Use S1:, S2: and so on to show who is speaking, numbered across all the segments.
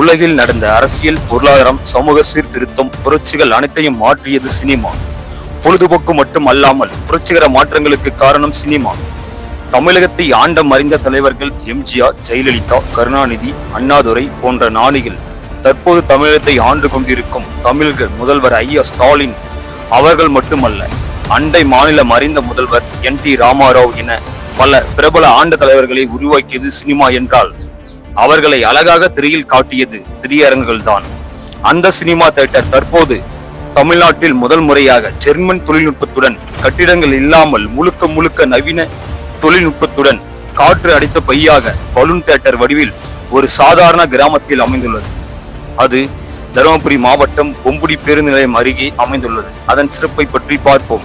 S1: உலகில் நடந்த அரசியல் பொருளாதாரம் சமூக சீர்திருத்தம் புரட்சிகள் அனைத்தையும் மாற்றியது சினிமா. பொழுதுபோக்கு மட்டும் அல்லாமல் புரட்சிகர மாற்றங்களுக்கு காரணம் சினிமா. தமிழகத்தை ஆண்டம் அறிந்த தலைவர்கள் எம்ஜிஆர் ஜெயலலிதா கருணாநிதி அண்ணாதுரை போன்ற நாணிகள் தற்போது தமிழகத்தை ஆண்டு கொண்டிருக்கும் தமிழக முதல்வர் ஐயா ஸ்டாலின். அவர்கள் மட்டுமல்ல அண்டை மாநில அறிந்த முதல்வர் என் டி ராமாராவ் என பல பிரபல ஆண்ட தலைவர்களை உருவாக்கியது சினிமா என்றால் அவர்களை அழகாக திரையில் காட்டியது திரையரங்குகள் தான் அந்த சினிமா தியேட்டர் தற்போது தமிழ்நாட்டில் முதல் முறையாக ஜெர்மன் தொழில்நுட்பத்துடன் கட்டிடங்கள் இல்லாமல் முழுக்க முழுக்க நவீன தொழில்நுட்பத்துடன் காற்று அடைத்த பையாக பலூன் தியேட்டர் வடிவில் ஒரு சாதாரண கிராமத்தில் அமைந்துள்ளது. அது தருமபுரி மாவட்டம் பொம்புடி பேருந்து நிலையம் அருகே அமைந்துள்ளது. அதன் சிறப்பை பற்றி பார்ப்போம்.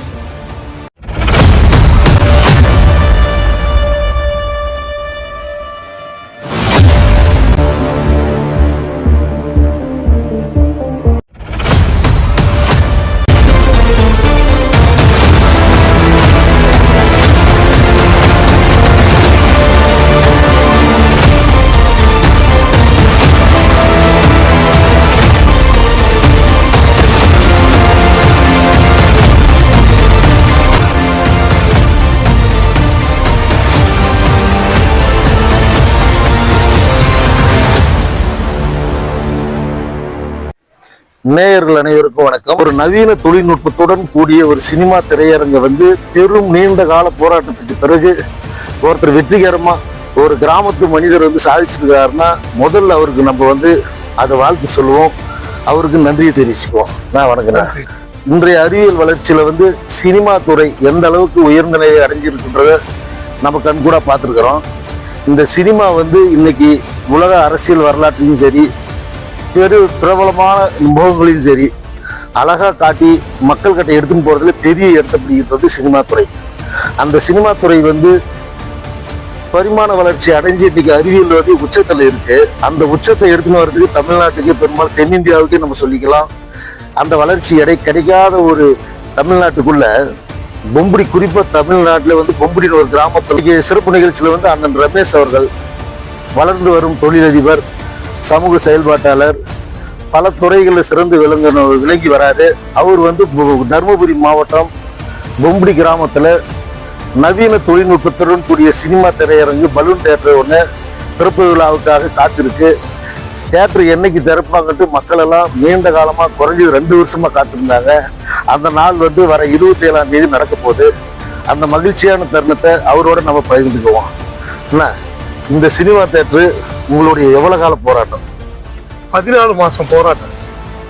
S2: நேயர்கள் அனைவருக்கும் வணக்கம். ஒரு நவீன தொழில்நுட்பத்துடன் கூடிய ஒரு சினிமா திரையரங்க வந்து பெரும் நீண்ட கால போராட்டத்துக்கு பிறகு ஒருத்தர் வெற்றிகரமா ஒரு கிராமத்து மனிதர் வந்து சாதிச்சிருக்காருன்னா முதல்ல அவருக்கு நம்ம வந்து அதை வாழ்த்து சொல்லுவோம். அவருக்கு நன்றியை தெரிவிச்சுக்குவோம். நான் வணக்கம் இன்றைய அறிவியல் வளர்ச்சியில வந்து சினிமா துறை எந்த அளவுக்கு உயர்ந்த நிலையை அடைஞ்சிருக்குன்றத நம்ம கண்கூடா பார்த்துருக்குறோம். இந்த சினிமா வந்து இன்னைக்கு உலக அரசியல் வரலாற்றையும் சரி பெரு பிரபலமான முகங்களையும் சரி அழகாக காட்டி மக்கள் கிட்ட எடுத்துன்னு போகிறதுல பெரிய இடத்தை பிடிக்கிறது சினிமா துறை. அந்த சினிமா துறை வந்து பரிமாண வளர்ச்சி அடைஞ்சு இன்னைக்கு அறிவியல் வந்து உச்சத்தில் இருக்கு. அந்த உச்சத்தை எடுத்துன்னு வர்றதுக்கு தமிழ்நாட்டுக்கு பெரும்பாலும் தென்னிந்தியாவுக்கே நம்ம சொல்லிக்கலாம். அந்த வளர்ச்சி எடை கிடைக்காத ஒரு தமிழ்நாட்டுக்குள்ள பொம்புடி குறிப்பாக தமிழ்நாட்டில் வந்து பொம்புடின்னு ஒரு கிராமத்தில் சிறப்பு நிகழ்ச்சியில் வந்து அண்ணன் ரமேஷ் அவர்கள் வளர்ந்து வரும் தொழிலதிபர் சமூக செயல்பாட்டாளர் பல துறைகளில் சிறந்து விளங்க விளங்கி வராரு அவர் வந்து தருமபுரி மாவட்டம் பொம்படி கிராமத்தில் நவீன தொழில்நுட்பத்துடன் கூடிய சினிமா திரையரங்கு பலூன் தேட்டர் ஒன்று திறப்பு விழாவுக்காக காத்திருக்கு. தேட்டர் என்னைக்கு திறப்பாங்கன்ட்டு மக்கள் எல்லாம் நீண்ட காலமாக குறைஞ்சது ரெண்டு வருஷமாக காத்திருந்தாங்க. அந்த நாள் வந்து வர இருபத்தி ஏழாம் தேதி நடக்க போகுது. அந்த மகிழ்ச்சியான தருணத்தை அவரோட நம்ம பகிர்ந்துக்குவோம். என்ன? இந்த சினிமா தேட்டரு உங்களுடைய எவ்வளவு கால போராட்டம்?
S3: பதினாலு மாசம் போராட்டம்.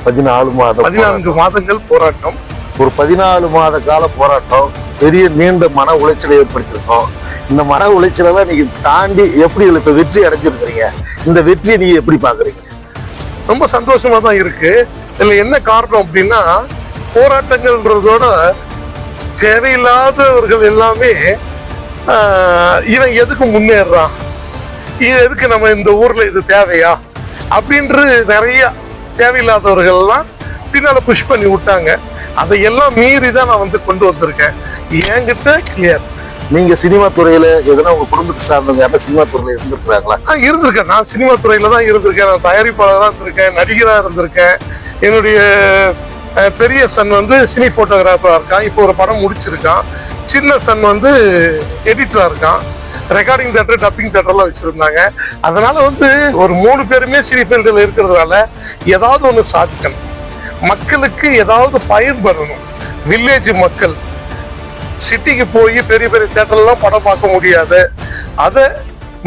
S2: பதினாலு மாதம்
S3: பதினான்கு மாதங்கள் போராட்டம்.
S2: ஒரு பதினாலு மாத கால போராட்டம். பெரிய நீண்ட மன உளைச்சலை ஏற்படுத்தியிருக்கோம். இந்த மன உளைச்சலெல்லாம் நீங்க தாண்டி எப்படி இதுல இப்ப வெற்றி அடைஞ்சிருக்கிறீங்க? இந்த வெற்றியை நீங்க எப்படி பாக்குறீங்க
S3: ரொம்ப சந்தோஷமா தான் இருக்கு. இதுல என்ன காரணம் அப்படின்னா போராட்டங்கள்ன்றதோட தேவையில்லாதவர்கள் எல்லாமே இவன் எதுக்கு முன்னேறான் இது எதுக்கு நம்ம இந்த ஊர்ல இது தேவையா? அப்படின்று நிறைய தேவையில்லாதவர்கள் எல்லாம் பின்னால புஷ் பண்ணி விட்டாங்க. அதையெல்லாம் மீறி தான் நான் வந்து கொண்டு வந்திருக்கேன். என்கிட்ட கிளியர்
S2: நீங்க சினிமா துறையில எதனா உங்க குடும்பத்தை சார்ந்தவங்க யாரும் சினிமா துறையில இருந்திருக்கிறாங்களா?
S3: இருந்திருக்கேன். நான் சினிமா துறையில தான் இருந்திருக்கேன். நான் தயாரிப்பாளராக இருந்திருக்கேன் நடிகராக இருந்திருக்கேன். என்னுடைய பெரிய சன் வந்து சினி ஃபோட்டோகிராஃபராக இருக்கான். இப்போ ஒரு படம் முடிச்சிருக்கான். சின்ன சன் வந்து எடிட்டராக இருக்கான். ரெக்கார்டிங் தேட்டர் டப்பிங் தேட்டர்லாம் வச்சுருந்தாங்க. அதனால் வந்து ஒரு மூணு பேருமே சினிஃபீல்டில் இருக்கிறதால இருக்கிறதுனால ஏதாவது ஒன்று சாதிக்கணும். மக்களுக்கு ஏதாவது பயன்படணும் வில்லேஜ் மக்கள் சிட்டிக்கு போய் பெரிய பெரிய தேட்டர்லாம் படம் பார்க்க முடியாது. அதை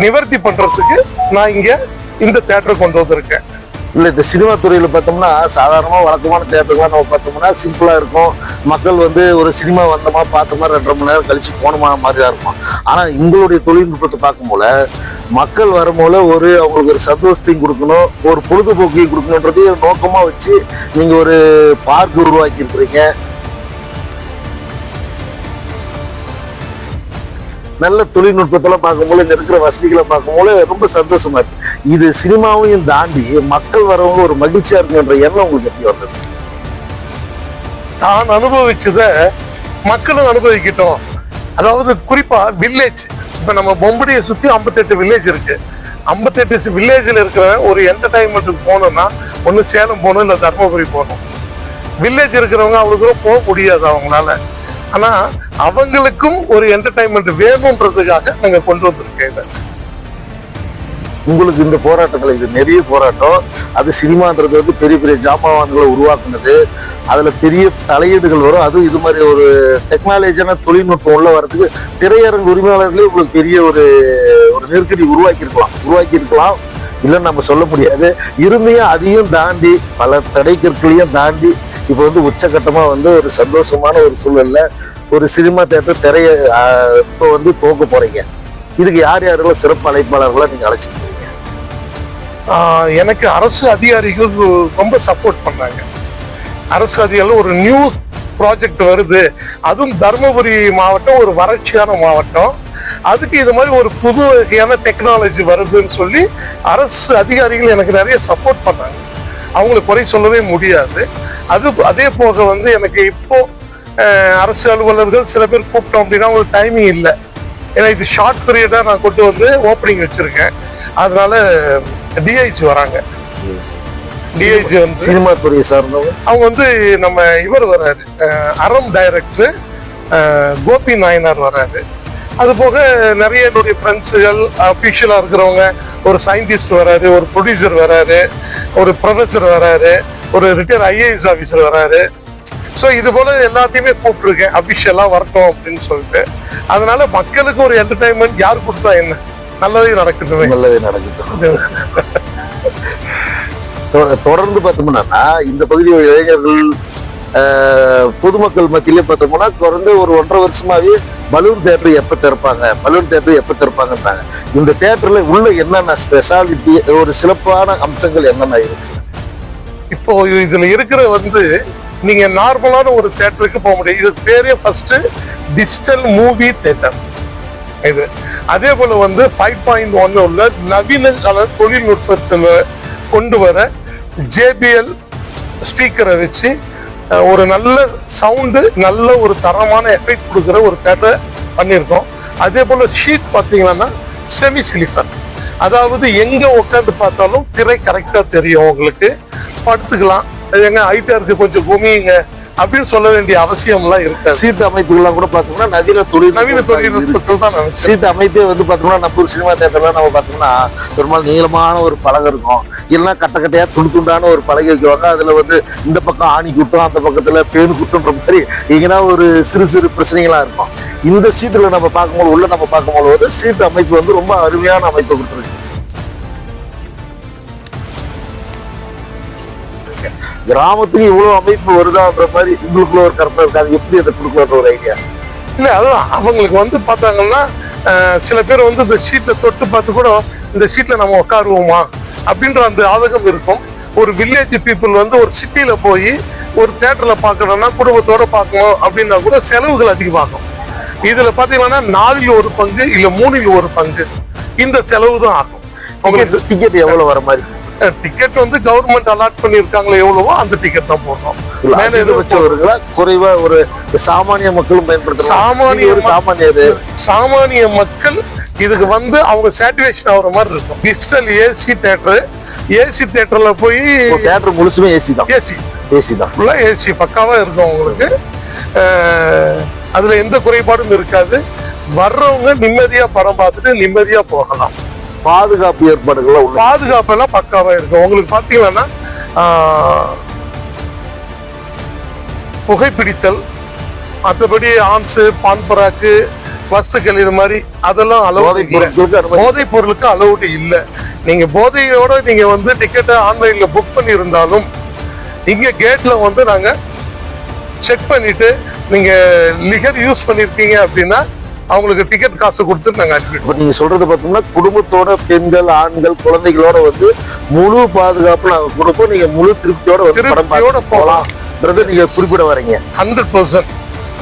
S3: நிவர்த்தி பண்ணுறதுக்கு நான் இங்கே இந்த தேட்டர் கொண்டு வந்திருக்கேன்.
S2: இல்லை இந்த சினிமா துறையில் பார்த்தோம்னா சாதாரணமாக வழக்கமான தேட்டர்லாம் நம்ம பார்த்தோம்னா சிம்பிளாக இருக்கும். மக்கள் வந்து ஒரு சினிமா வந்தோமா பார்த்தோமா ரெண்டரை மணி நேரம் கழித்து போனோமா மாதிரி தான் இருக்கும். ஆனால் உங்களுடைய தொழில்நுட்பத்தை பார்க்கும்போல மக்கள் வரும்போல ஒரு அவங்களுக்கு ஒரு சந்தோஷத்தையும் கொடுக்கணும் ஒரு பொழுதுபோக்கையும் கொடுக்கணுன்றதையும் நோக்கமாக வச்சு நீங்கள் ஒரு பார்க் உருவாக்கியிருக்கிறீங்க. நல்ல தொழில்நுட்பத்தில் பார்க்கும்போது இங்கே இருக்கிற வசதிகளை பார்க்கும்போது ரொம்ப சந்தோஷமா இருக்கு. இது சினிமாவையும் தாண்டி மக்கள் வரவங்க ஒரு மகிழ்ச்சியா இருக்குன்ற எண்ணம் உங்களுக்கு எப்படி வந்தது?
S3: தான் அனுபவிச்சத மக்களும் அனுபவிக்கட்டும். அதாவது குறிப்பா வில்லேஜ் இப்ப நம்ம பொம்படியை சுத்தி 58 வில்லேஜ் இருக்கு. ஐம்பத்தெட்டு வில்லேஜில் இருக்கிற ஒரு என்டர்டைன்மெண்ட்டுக்கு போகணும்னா ஒன்று சேலம் போகணும் இல்லை தர்மபுரி போகணும். வில்லேஜ் இருக்கிறவங்க அவ்வளோ தூரம் போக முடியாது அவங்களால. ஆனால் அவங்களுக்கும் ஒரு என்டர்டைன்மெண்ட் வேணுன்றதுக்காக நாங்கள் கொண்டு வந்திருக்கேன்
S2: உங்களுக்கு இந்த போராட்டங்கள் இது நிறைய போராட்டம். அது சினிமான்றது வந்து பெரிய பெரிய ஜாமான்களை உருவாக்குனது. அதுல பெரிய தலையீடுகள் வரும். அதுவும் இது மாதிரி ஒரு டெக்னாலஜியான தொழில்நுட்பம் உள்ள வரதுக்கு திரையரங்கு உரிமையாளர்களே உங்களுக்கு பெரிய ஒரு ஒரு நெருக்கடி உருவாக்கி இருக்கலாம் உருவாக்கி இருக்கலாம் இல்லைன்னு நம்ம சொல்ல முடியாது. இருந்தையும் அதையும் தாண்டி பல தடைக்கற்களையும் தாண்டி இப்போ வந்து உச்சகட்டமாக வந்து ஒரு சந்தோஷமான ஒரு சூழலில் ஒரு சினிமா தேட்டர் திரைய இப்போ வந்து துவக்க போறீங்க. இதுக்கு யார் யாரெல்லாம் சிறப்பு அழைப்பாளர்களாக நீங்கள் அழைச்சிருக்கீங்க?
S3: எனக்கு அரசு அதிகாரிகள் ரொம்ப சப்போர்ட் பண்ணாங்க அரசு அதிகாரிகள் ஒரு நியூ ப்ராஜெக்ட் வருது. அதுவும் தருமபுரி மாவட்டம் ஒரு வறட்சியான மாவட்டம். அதுக்கு இது மாதிரி ஒரு புது வகையான டெக்னாலஜி வருதுன்னு சொல்லி அரசு அதிகாரிகள் எனக்கு நிறைய சப்போர்ட் பண்ணாங்க அவங்களை குறை சொல்லவே முடியாது. அது அதே போக வந்து எனக்கு இப்போ அரசு அலுவலர்கள் சில பேர் கூப்பிட்டோம் அப்படின்னா அவங்களுக்கு டைமிங் இல்லை. ஏன்னா இது ஷார்ட் பீரியடாக நான் கொண்டு வந்து ஓப்பனிங் வச்சிருக்கேன். அதனால டிஐஜி வராங்க. டிஐஜி வந்து
S2: சினிமா துறையை சார்ந்தவங்க?
S3: அவங்க வந்து நம்ம இவர் வராரு. அறம் டைரக்டர் கோபி நாயனார் வராரு. அது போக நிறைய என்னுடைய ஃப்ரெண்ட்ஸுகள் அஃபிஷியலாக இருக்கிறவங்க ஒரு சயின்டிஸ்ட் வராரு ஒரு ப்ரொடியூசர் வராரு ஒரு ப்ரொஃபஸர் வராரு ஒரு ரிட்டையர் ஐஏஎஸ் ஆஃபீஸர் வராரு. ஸோ இது போல எல்லாத்தையுமே கூப்பிட்டுருக்கேன். அஃபிஷியலாக வரட்டும் அப்படின்னு சொல்லிட்டு. அதனால மக்களுக்கு ஒரு என்டர்டைன்மெண்ட் யார் கொடுத்தா என்ன? நல்லதே நடக்குதுமே.
S2: நல்லது நடக்கட்டும் தொ- தொடர்ந்து பார்த்தோம்னா இந்த பகுதி இளைஞர்கள் பொதுமக்கள் மத்தியிலே பார்த்தோம்னா தொடர்ந்து ஒரு ஒன்றரை வருஷமாவே பலூன் தேட்டர் எப்ப திறப்பாங்க? பலூன் தேட்டர் எப்ப திறப்பாங்கன்றாங்க. இந்த தேட்டர்ல உள்ள என்னென்ன ஸ்பெஷாலிட்டி ஒரு சிறப்பான அம்சங்கள் என்னென்ன இருக்கு?
S3: இப்போ இதுல இருக்கிற வந்து நீங்க நார்மலான ஒரு தேட்டருக்கு போக முடியும் இது பேரே ஃபர்ஸ்ட் டிஜிட்டல் மூவி தேட்டர் இது. அதே போல வந்து ஃபைவ் பாயிண்ட் ஒன் உள்ள நவீன கால தொழில்நுட்பத்தில் கொண்டு வர ஜேபிஎல் ஸ்பீக்கரை வச்சு ஒரு நல்ல சவுண்டு நல்ல ஒரு தரமான எஃபெக்ட் கொடுக்குற ஒரு தேட்டரை பண்ணியிருக்கோம். அதே போல் ஷீட் பார்த்தீங்கன்னா செமி சிலிஃபர் அதாவது எங்கே உட்காந்து பார்த்தாலும் திரை கரெக்டாக தெரியும் உங்களுக்கு. படுத்துக்கலாம். எங்க ஹைட்டா இருக்கு கொஞ்சம் குமியுங்க அப்படின்னு சொல்ல வேண்டிய அவசியம்லாம் இருக்காது.
S2: சீட்டு அமைப்புகள்லாம் கூட பார்த்தோம்னா நவீன தொழில்
S3: நவீன தொழில்நுட்பத்தில் தான் நான்
S2: சீட் அமைப்பே வந்து பார்த்தோம்னா நம்ம ஒரு சினிமா தேட்டர்ல நம்ம பார்த்தோம்னா பெரும்பாலும் நீளமான ஒரு பலகை இருக்கும். இல்லைன்னா கட்ட கட்டையா துண்டு துண்டான ஒரு பலகை வைக்குவாங்க. அதுல வந்து இந்த பக்கம் ஆணி குத்தும் அந்த பக்கத்துல பேனு குத்துன்ற மாதிரி எங்கன்னா ஒரு சிறு சிறு பிரச்சனைகளா இருக்கும். இந்த சீட்டுல நம்ம பார்க்கும்போது உள்ள நம்ம பார்க்கும்போது சீட்டு அமைப்பு வந்து ரொம்ப அருமையான அமைப்பு கொடுத்துருக்கு. கிராமத்துக்கு இவ்வளவு அமைப்பு வருதான்ற மாதிரி உங்களுக்குள்ள ஒரு கற்பனை இருக்காது எப்படி அதை கொடுக்கலான்ற ஒரு ஐடியா
S3: இல்ல அதான் அவங்களுக்கு வந்து பார்த்தாங்கன்னா சில பேர் வந்து இந்த ஷீட்டை தொட்டு பார்த்து கூட இந்த ஷீட்ல நம்ம உட்காருவோமா? அப்படின்ற அந்த ஆதகம் இருக்கும். ஒரு வில்லேஜ் பீப்புள் வந்து ஒரு சிட்டியில போய் ஒரு தேட்டர்ல பார்க்கணும்னா குடும்பத்தோட பார்க்கணும் அப்படின்னா கூட செலவுகள் அதிகமாகும். இதுல பாத்தீங்கன்னா நாலில் ஒரு பங்கு இல்ல மூணில் ஒரு பங்கு. இந்த செலவு தான் ஆகும். உங்களுக்கு
S2: டிக்கெட் எவ்வளவு வர மாதிரி?
S3: டிக்கெட் வந்து கவர்மெண்ட் அலாட் பண்ணியிருக்காங்களோ எவ்வளவோ அந்த டிக்கெட் தான்
S2: இல்ல,
S3: மேல எதுவும்
S2: அதிகபட்சவர்களா குறைவா ஒரு சாமானிய மக்களும் பயன்படுத்துறாங்க
S3: சாமானிய
S2: சாமானியர்
S3: சாமானிய மக்கள் இதுக்கு வந்து அவங்க சாட்டிஸ்ஃபேக்ஷன் ஆகுற மாதிரி இருக்கும். டிஜிட்டல் ஏசி தேட்டர் ஏசி தேட்டர்ல போய்
S2: தேட்டர் முழுசுமே ஏசி தான்.
S3: ஏசி
S2: ஏசி தான்.
S3: ஃபுல்லா ஏசி பக்காவா இருக்கும் உங்களுக்கு அஹ், அதுல எந்த குறைபாடும் இருக்காது. வர்றவங்க நிம்மதியா படம் பார்த்துட்டு நிம்மதியா போகலாம்.
S2: பாதுகாப்பு ஏற்பாடுகள்லாம் உள்ள
S3: பாதுகாப்பு எல்லாம் பக்காவா இருக்கும் உங்களுக்கு பாத்தீங்கன்னா புகைப்பிடித்தல் மற்றபடி ஆன்ஸு பான்பராக்கு வஸ்துக்கள் இது மாதிரி அதெல்லாம் அளவு போதைப் பொருளுக்கு அலௌடு இல்லை. நீங்க போதையோட நீங்க வந்து டிக்கெட்டை ஆன்லைன்ல புக் பண்ணியிருந்தாலும் இங்க கேட்ல வந்து நாங்க செக் பண்ணிட்டு நீங்க லிகர் யூஸ் பண்ணிருக்கீங்க அப்படின்னா அவங்களுக்கு டிக்கெட் காசு கொடுத்து நாங்க அனுப்பிடுவோம்
S2: இப்ப நீங்க சொல்றது பார்த்தோம்னா குடும்பத்தோட பெண்கள் ஆண்கள் குழந்தைகளோட வந்து முழு பாதுகாப்பு நாங்க கொடுப்போம். நீங்க முழு திருப்தியோட வந்து படம்
S3: திருப்தியோட
S2: பார்த்து போலாம்ன்றது நீங்க குறிப்பிட வரீங்க.
S3: ஹண்ட்ரட் பர்சன்ட்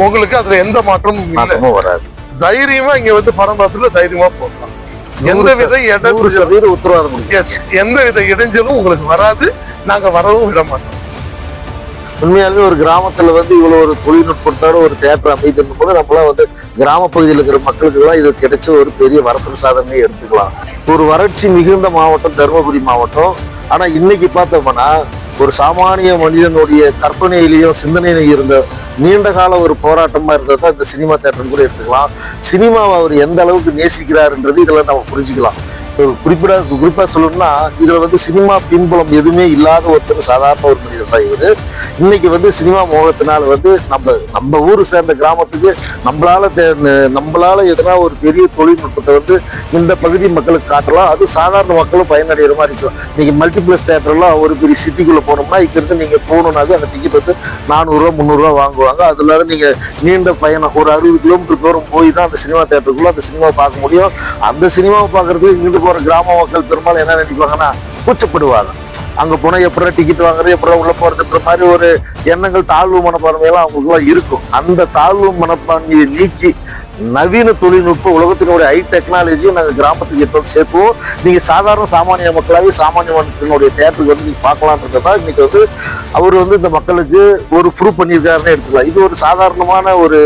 S3: உங்களுக்கு அதுல எந்த மாற்றமும்
S2: வராது.
S3: தைரியமா இங்க வந்து படம் பார்த்துட்டு தைரியமா போகலாம். எந்த வித இடைஞ்சலும் எந்த வித இடைஞ்சலும் உங்களுக்கு வராது. நாங்க வரவும் விட மாட்டோம்.
S2: உண்மையாலுமே ஒரு கிராமத்துல வந்து இவ்வளவு ஒரு தொழில்நுட்பத்தோட ஒரு தேட்டர் அமைதிருக்கும் போது நம்மளாம் வந்து கிராமப்பகுதியில் இருக்கிற மக்களுக்கு எல்லாம் இது கிடைச்ச ஒரு பெரிய வரப்பிரசாதமே எடுத்துக்கலாம். ஒரு வறட்சி மிகுந்த மாவட்டம் தருமபுரி மாவட்டம். ஆனா இன்னைக்கு பார்த்தோம்னா ஒரு சாமானிய மனிதனுடைய கற்பனையிலையும் சிந்தனையிலையும் இருந்த நீண்ட கால ஒரு போராட்டமா இருந்தது தான் இந்த சினிமா தேட்டர்னு கூட எடுத்துக்கலாம். சினிமாவை அவர் எந்த அளவுக்கு நேசிக்கிறாருன்றது இதெல்லாம் நம்ம புரிஞ்சுக்கலாம். குறிப்பிட குறிப்பாக சொல்லணும்னா இதில் வந்து சினிமா பின்புலம் எதுவுமே இல்லாத ஒருத்தர் சாதாரண ஒரு மனிதர் தான் இவர். இன்னைக்கு வந்து சினிமா மோகத்தினால வந்து நம்ம நம்ம ஊர் சேர்ந்த கிராமத்துக்கு நம்மளால தே- நம்மளால எதனா ஒரு பெரிய தொழில்நுட்பத்தை வந்து இந்த பகுதி மக்களுக்கு காட்டலாம். அது சாதாரண மக்களும் பயனடைகிற மாதிரி இருக்கும். இன்னைக்கு மல்டிப்ளஸ் தேட்டர்லாம் ஒரு பெரிய சிட்டிக்குள்ளே போனோம்னா இங்கேருந்து நீங்கள் நீங்க அந்த டிக்கெட் வந்து நானூறுரூவா முந்நூறுரூவா வாங்குவாங்க. அது இல்லாத நீங்கள் நீண்ட பயணம் ஒரு அறுபது கிலோமீட்டர் தூரம் போய் தான் அந்த சினிமா தேட்டருக்குள்ளே அந்த சினிமா பார்க்க முடியும். அந்த சினிமாவை பார்க்குறதுக்கு இங்கிருந்து போகிற கிராம மக்கள் பெரும்பாலும் என்ன நினைக்குவாங்கன்னா கூச்சப்படுவாங்க. அங்க போனால் எப்படா டிக்கெட் வாங்குறது எப்படா உள்ள போகிறதுன்ற மாதிரி ஒரு எண்ணங்கள் தாழ்வு மனப்பான்மையெல்லாம் அவங்களுக்குலாம் இருக்கும். அந்த தாழ்வு மனப்பான்மையை நீக்கி நவீன தொழில்நுட்ப உலகத்தினுடைய ஹை டெக்னாலஜி நாங்கள் கிராமத்துக்கு எப்போ சேர்ப்போம். நீங்கள் சாதாரண சாமானிய மக்களாவே சாமானிய மனத்தினுடைய தேட்டருக்கு வந்து நீங்கள் பார்க்கலான்றதா இன்னைக்கு வந்து அவர் வந்து இந்த மக்களுக்கு ஒரு ப்ரூவ் பண்ணியிருக்காருன்னு எடுத்துக்கலாம். இது ஒரு சாதாரணமான ஒரு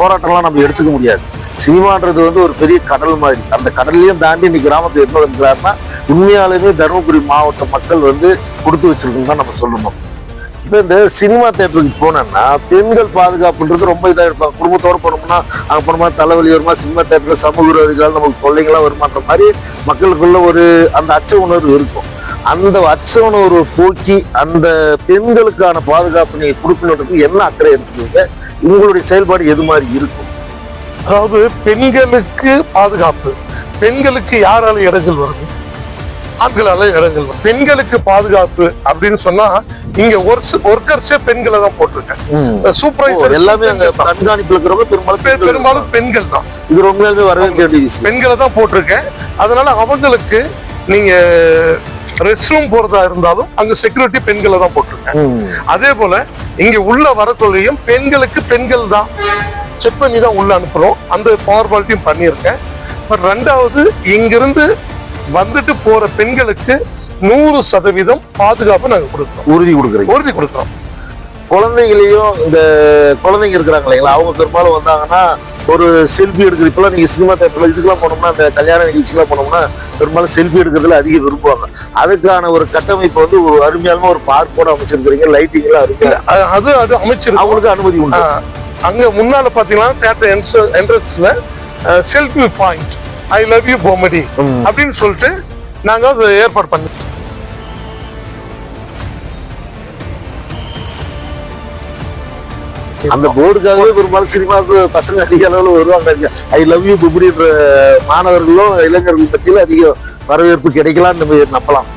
S2: போராட்டம்லாம் நம்ம எடுத்துக்க முடியாது. சினிமான்றது வந்து ஒரு பெரிய கடல் மாதிரி. அந்த கடல்லையும் தாண்டி இன்னைக்கு கிராமத்தை என்ன இருக்கிறாருன்னா உண்மையாலுமே தருமபுரி மாவட்ட மக்கள் வந்து கொடுத்து வச்சிருக்குன்னு தான் நம்ம சொல்லணும். இப்போ இந்த சினிமா தேட்டருக்கு போனோம்னா பெண்கள் பாதுகாப்புன்றது ரொம்ப இதாக இருப்பாங்க. குடும்பத்தோடு போனோம்னா அங்கே போனோமா தலைவலி வருமா? சினிமா தேட்டரில் சமூக விரோதிகளால் நமக்கு தொல்லைகளாக வருமான்ற மாதிரி மக்களுக்குள்ள ஒரு அந்த அச்ச உணர்வு இருக்கும். அந்த அச்ச உணர்வு போக்கி அந்த பெண்களுக்கான பாதுகாப்பு நீங்கள் கொடுக்கணுன்றதுக்கு என்ன அக்கறை எடுத்துக்கீங்க? உங்களுடைய செயல்பாடு எது மாதிரி இருக்கும்?
S3: அதாவது பெண்களுக்கு பாதுகாப்பு. பெண்களுக்கு யாரால இடைஞ்சல் வருது? ஆண்களால இடைஞ்சல் வரும் பெண்களுக்கு பாதுகாப்பு அப்படின்னு சொன்னா இங்க ஒர்க்கர்ஸே பெண்களை தான் போட்டிருக்கேன் சூப்பர்வைசர்
S2: எல்லாமே அங்க கண்காணிப்புல இருக்கிறவங்க பெரும்பாலும் பெண்கள்
S3: பெரும்பாலும் பெண்கள் தான்.
S2: இது உண்மையாலுமே வரவேற்க
S3: பெண்களை தான் போட்டிருக்கேன். அதனால அவங்களுக்கு நீங்க ரெஸ்ட் ரூம் போறதா இருந்தாலும் அங்க செக்யூரிட்டி பெண்களை தான் போட்டிருக்கேன். அதே போல இங்க உள்ள வரக்குள்ளையும் பெண்களுக்கு பெண்கள் தான். செக் பண்ணி தான் உள்ள அனுப்புறோம் அந்த ஃபார்மாலிட்டியும் பண்ணியிருக்கேன். பட் ரெண்டாவது இங்கிருந்து வந்துட்டு போற பெண்களுக்கு நூறு சதவீதம் பாதுகாப்பு நாங்க கொடுக்குறோம்.
S2: உறுதி கொடுக்குறீங்க.
S3: உறுதி கொடுக்குறோம்.
S2: குழந்தைங்களையும் இந்த குழந்தைங்க இருக்கிறாங்க இல்லைங்களா அவங்க பெரும்பாலும் வந்தாங்கன்னா ஒரு செல்ஃபி எடுக்குது இப்பெல்லாம் நீங்க சினிமா தேட்டர்ல இதுக்கெல்லாம் போனோம்னா அந்த கல்யாண நிகழ்ச்சிக்கெல்லாம் போனோம்னா பெரும்பாலும் செல்ஃபி எடுக்கிறதுல அதிக விரும்புவாங்க. அதுக்கான ஒரு கட்டமைப்பு வந்து ஒரு அருமையான ஒரு பார்க்கோட அமைச்சிருக்கிறீங்க லைட்டிங் எல்லாம் இருக்கு
S3: அது அது அமைச்சிருக்கோம்.
S2: அவங்களுக்கு அனுமதி உண்டு.
S3: அங்க முன்னால பாத்தீங்கன்னா தேட்டர் என்ட்ரன்ஸ்ல selfie point I love you பொமடி
S2: ம்.
S3: அப்படின்னு சொல்லிட்டு நாங்க அது ஏற்பாடு பண்ணி
S2: அந்த போர்டுக்காகவே பெரும்பாலும் சினிமாவுக்கு பசங்க அதிக அளவில் வருவாங்க. ஐ லவ் யூ புபுடின்ற மாணவர்களும் இளைஞர்கள் மத்தியில் அதிக வரவேற்பு கிடைக்கலாம்னு நம்ம நம்பலாம்.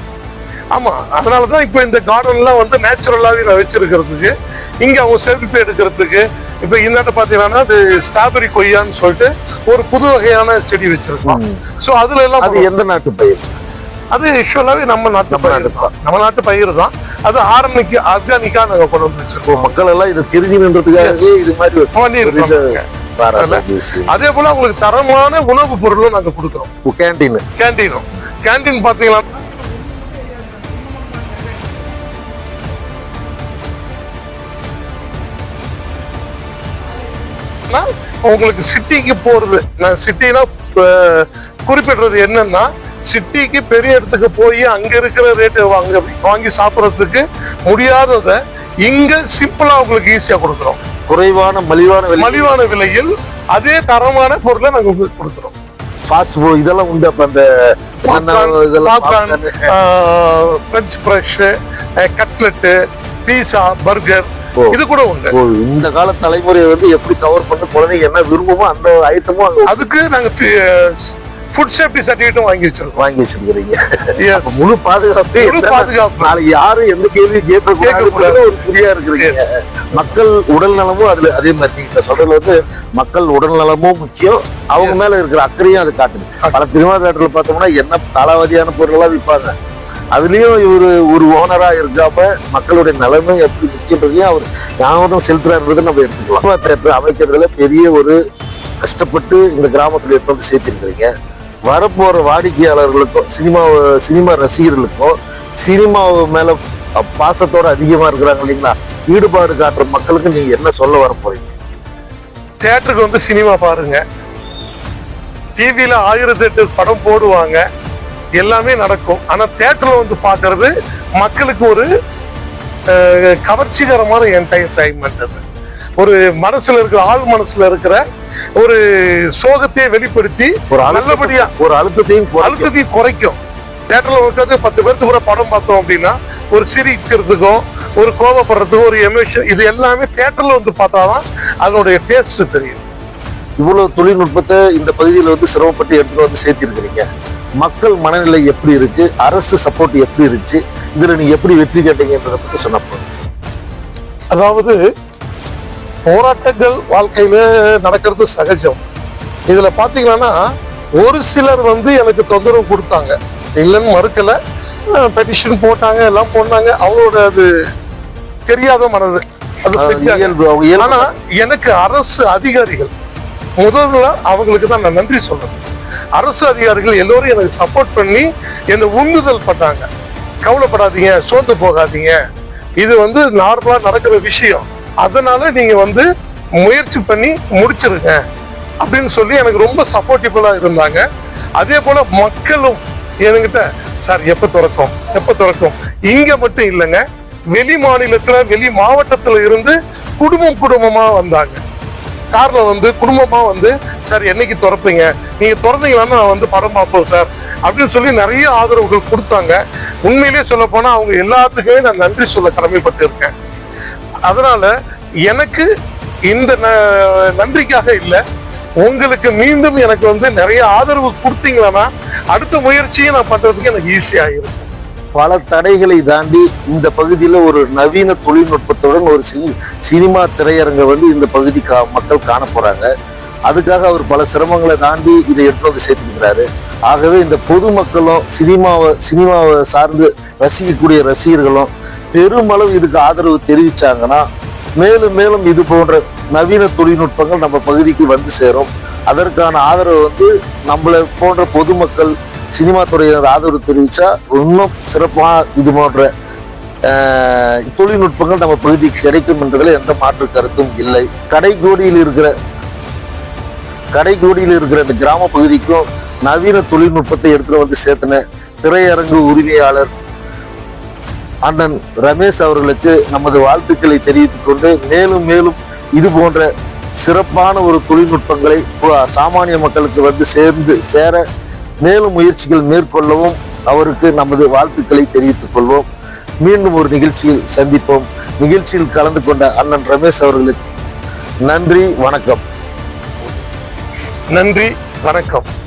S3: ஆமா அதனாலதான் இப்போ இந்த கார்டன்லாம் வந்து நேச்சுரலாவே நான் வச்சிருக்கிறதுக்கு இங்க அவங்க செல்ஃபி எடுக்கிறதுக்கு இப்போ இந்தாண்ட பாத்தீங்கன்னா அது ஸ்ட்ராபெரி கொய்யான்னு சொல்லிட்டு ஒரு புது வகையான செடி வச்சிருக்கோம். சோ அதுல எல்லாம்
S2: அது எந்த நாட்டு பயிர்?
S3: அது யூஸ்வலாவே நம்ம நாட்டு பயிர் தான். நம்ம நாட்டு பயிர் தான். அது ஆரம்பிக்கு ஆர்கானிக்கா நாங்க கொண்டு வந்து வச்சிருக்கோம்.
S2: மக்கள் எல்லாம் இதை தெரிஞ்சுன்றதுக்காகவே இது மாதிரி
S3: பண்ணியிருக்கோம். அதே போல அவங்களுக்கு தரமான உணவுப் பொருளும் நாங்க கொடுக்குறோம்.
S2: கேண்டீன்
S3: கேண்டீனும் கேண்டீன் பாத்தீங்கன்னா உங்களுக்கு சிட்டிக்கு போறது நான் சிட்டினா குறிப்பிடுறது என்னன்னா சிட்டிக்கு பெரிய இடத்துக்கு போய் அங்க இருக்கிற ரேட்டு வாங்க வாங்கி சாப்பிட்றதுக்கு முடியாததை இங்க சிம்பிளா உங்களுக்கு ஈஸியா கொடுக்குறோம்.
S2: குறைவான மலிவான
S3: மலிவான விலையில் அதே தரமான பொருளை நாங்க உங்களுக்கு கொடுக்குறோம்.
S2: ஃபாஸ்ட் ஃபுட் இதெல்லாம் உண்டு அப்ப அந்த இதெல்லாம்
S3: French fresh cutlet pizza burger. இது கூட உண்டு.
S2: இந்த கால தலைமுறையை வந்து எப்படி கவர் பண்ண குழந்தைங்க என்ன விரும்புமோ அந்த ஐட்டமும்
S3: அதுக்கு நாங்க ஃபுட் சேஃப்டி சர்டிஃபிகேட்டும் வாங்கி வச்சிருக்கோம்.
S2: வாங்கி வச்சிருக்கிறீங்க. முழு பாதுகாப்பு
S3: முழு பாதுகாப்பு.
S2: நாளைக்கு யாரும் எந்த கேள்வியும்
S3: கேட்கக்கூடாது.
S2: ஒரு குறியா இருக்கிறீங்க. மக்கள் உடல் நலமும் அதுல அதே மாதிரி நீங்க சொல்றதுல வந்து மக்கள் உடல் நலமும் முக்கியம். அவங்க. மேல இருக்கிற அக்கறையும் அது காட்டுது. பல தேட்டர்ல பார்த்தோம்னா என்ன தளவாதியான பொருளெல்லாம் விற்பாங்க. அதுலேயும் இவர் ஒரு ஓனராக இருக்காம மக்களுடைய நலமை எப்படி முக்கியன்றதையும் அவர் ஞாபகம் செலுத்துறாருன்றதை நம்ம எடுத்துக்கலாம். சினிமா தேட்டர் அமைக்கிறதுல பெரிய ஒரு கஷ்டப்பட்டு இந்த கிராமத்தில் எடுத்து வந்து சேர்த்திருக்கிறீங்க. வரப்போகிற வாடிக்கையாளர்களுக்கும் சினிமா சினிமா ரசிகர்களுக்கும் சினிமா மேலே பாசத்தோடு அதிகமாக இருக்கிறாங்க இல்லைங்களா? ஈடுபாடு காட்டுற மக்களுக்கு நீங்கள் என்ன சொல்ல வர போறீங்க
S3: தேட்டருக்கு வந்து சினிமா பாருங்கள் டிவியில் ஆயிரத்தி எட்டு படம் போடுவாங்க. எல்லாமே நடக்கும். ஆனா தியேட்டர்ல வந்து பார்க்கிறது மக்களுக்கு ஒரு கவர்ச்சிகரமான என்டர்டைன்மெண்ட் அது. ஒரு மனசுல இருக்கிற ஆள் மனசுல இருக்கிற ஒரு சோகத்தையே வெளிப்படுத்தி
S2: ஒரு
S3: நல்லபடியா
S2: ஒரு அழுத்தத்தையும்.
S3: அழுத்தத்தையும் குறைக்கும். தியேட்டர்ல உட்காந்து பத்து பேருக்கு கூட படம் பார்த்தோம் அப்படின்னா ஒரு சிரிக்கிறதுக்கும் ஒரு கோபப்படுறதுக்கும் ஒரு எமோஷன் இது எல்லாமே தியேட்டர்ல வந்து பார்த்தாதான் அதனுடைய டேஸ்ட் தெரியும்.
S2: இவ்வளவு தொழில்நுட்பத்தை இந்த பகுதியில் வந்து சிரமப்பட்டு எடுத்துட்டு வந்து சேர்த்திருக்கிறீங்க. மக்கள் மனநிலை எப்படி இருக்கு? அரசு சப்போர்ட் எப்படி இருந்துச்சு? இதில் நீ எப்படி வெற்றி கேட்டீங்கன்றத பற்றி சொன்ன
S3: அதாவது போராட்டங்கள் வாழ்க்கையில நடக்கிறது சகஜம். இதுல பாத்தீங்கன்னா ஒரு சிலர் வந்து எனக்கு தொந்தரவு கொடுத்தாங்க. இல்லைன்னு மறுக்கல. பெட்டிஷன் போட்டாங்க எல்லாம் போனாங்க அவங்களோட அது தெரியாத மனது. அது
S2: அஹ்
S3: எனக்கு அரசு அதிகாரிகள் முதல்ல அவங்களுக்கு தான் நான் நன்றி சொல்றேன். அரசு அதிகாரிகள் எல்லோரும் எனக்கு சப்போர்ட் பண்ணி என்னை உந்துதல் பண்ணாங்க. கவலைப்படாதீங்க சோர்ந்து போகாதீங்க. இது வந்து நார்மலாக நடக்கிற விஷயம். அதனால நீங்கள் வந்து முயற்சி பண்ணி முடிச்சிருங்க. அப்படின்னு சொல்லி எனக்கு ரொம்ப சப்போர்ட்டிவா இருந்தாங்க. அதே போல் மக்களும் என்கிட்ட சார் எப்போ திறக்கும்? எப்போ திறக்கும்? இங்கே மட்டும் இல்லைங்க வெளி மாநிலத்தில் வெளி மாவட்டத்தில் இருந்து குடும்பம் குடும்பமாக வந்தாங்க. கார்ல வந்து குடும்பமா வந்து சார் என்னைக்கு திறப்பீங்க? நீங்க திறந்தீங்களான்னு நான் வந்து படம் பார்ப்போம் சார். அப்படின்னு சொல்லி நிறைய ஆதரவுகள் கொடுத்தாங்க. உண்மையிலேயே சொல்ல போனா அவங்க எல்லாத்துக்குமே நான் நன்றி சொல்ல கடமைப்பட்டு இருக்கேன் அதனால எனக்கு இந்த ந- நன்றிக்காக இல்லை. உங்களுக்கு மீண்டும் எனக்கு வந்து நிறைய ஆதரவு கொடுத்தீங்கன்னா அடுத்த முயற்சியை நான் பண்றதுக்கு எனக்கு ஈஸியாக இருக்கும்
S2: பல தடைகளை தாண்டி இந்த பகுதியில் ஒரு நவீன தொழில்நுட்பத்துடன் ஒரு சினி சினிமா திரையரங்கை வந்து இந்த பகுதி கா மக்கள் காண போகிறாங்க அதுக்காக அவர் பல சிரமங்களை தாண்டி இதை எடுத்து வந்து சேர்த்துக்கிறாரு ஆகவே இந்த பொதுமக்களும் சினிமாவை சினிமாவை சார்ந்து ரசிக்கக்கூடிய ரசிகர்களும் பெருமளவு இதுக்கு ஆதரவு தெரிவித்தாங்கன்னா மேலும் மேலும் இது போன்ற நவீன தொழில்நுட்பங்கள் நம்ம பகுதிக்கு வந்து சேரும். அதற்கான ஆதரவு வந்து நம்மளை போன்ற பொதுமக்கள் சினிமா துறையினர் ஆதரவு தெரிவித்தா இன்னும் சிறப்பாக இது போன்ற தொழில்நுட்பங்கள் நம்ம பகுதிக்கு கிடைக்கும் என்றதில் எந்த மாற்று கருத்தும் இல்லை. கடைக்கோடியில் இருக்கிற கடைக்கோடியில் இருக்கிற இந்த கிராம பகுதிக்கும் நவீன தொழில்நுட்பத்தை எடுத்துகிட்டு வந்து சேர்த்தின திரையரங்கு உரிமையாளர் அண்ணன் ரமேஷ் அவர்களுக்கு நமது வாழ்த்துக்களை தெரிவித்துக் கொண்டு மேலும் மேலும் இது போன்ற சிறப்பான ஒரு தொழில்நுட்பங்களை சாமானிய மக்களுக்கு வந்து சேர்ந்து சேர மேலும் முயற்சிகள் மேற்கொள்ளவும் அவருக்கு நமது வாழ்த்துக்களை தெரிவித்துக் கொள்வோம். மீண்டும் ஒரு நிகழ்ச்சியில் சந்திப்போம். நிகழ்ச்சியில் கலந்து கொண்ட அண்ணன் ரமேஷ் அவர்களுக்கு நன்றி வணக்கம்.
S3: நன்றி வணக்கம்.